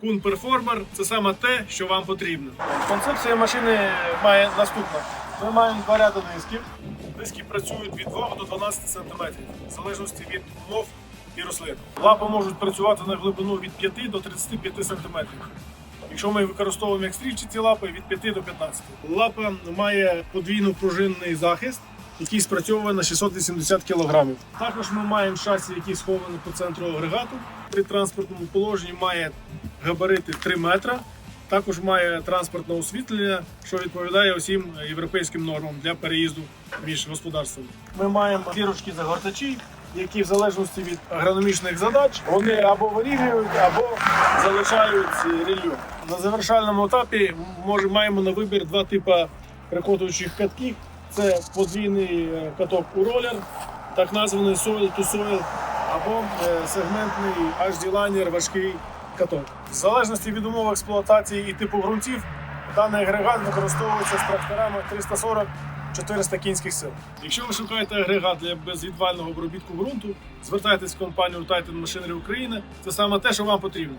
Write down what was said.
Кун Перформер це саме те, що вам потрібно. Концепція машини має наступне. Ми маємо два ряди дисків. Диски працюють від 2 до 12 см, в залежності від умов і рослин. Лапи можуть працювати на глибину від 5 до 35 см. Якщо ми використовуємо як стрільчаті лапи від 5 до 15. Лапа має подвійно пружинний захист, який спрацьовує на 680 кг. Також ми маємо шасі, який схований по центру агрегату. При транспортному положенні має габарити 3 метра. Також має транспортне освітлення, що відповідає усім європейським нормам для переїзду між господарствами. Ми маємо зірочки загортачі, які в залежності від агрономічних задач вони або вирівнюють, або залишають рельєф. На завершальному етапі може, маємо на вибір два типи прикотуючих катків. Це подвійний е, каток у ролер, так названий soil to soil, або е, сегментний HD-лайнер важкий каток. В залежності від умов експлуатації і типу ґрунтів, даний агрегат використовується з тракторами 340-400 кінських сил. Якщо ви шукаєте агрегат для безвідвального обробітку ґрунту, звертайтесь в компанію Titan Machinery України. Це саме те, що вам потрібно.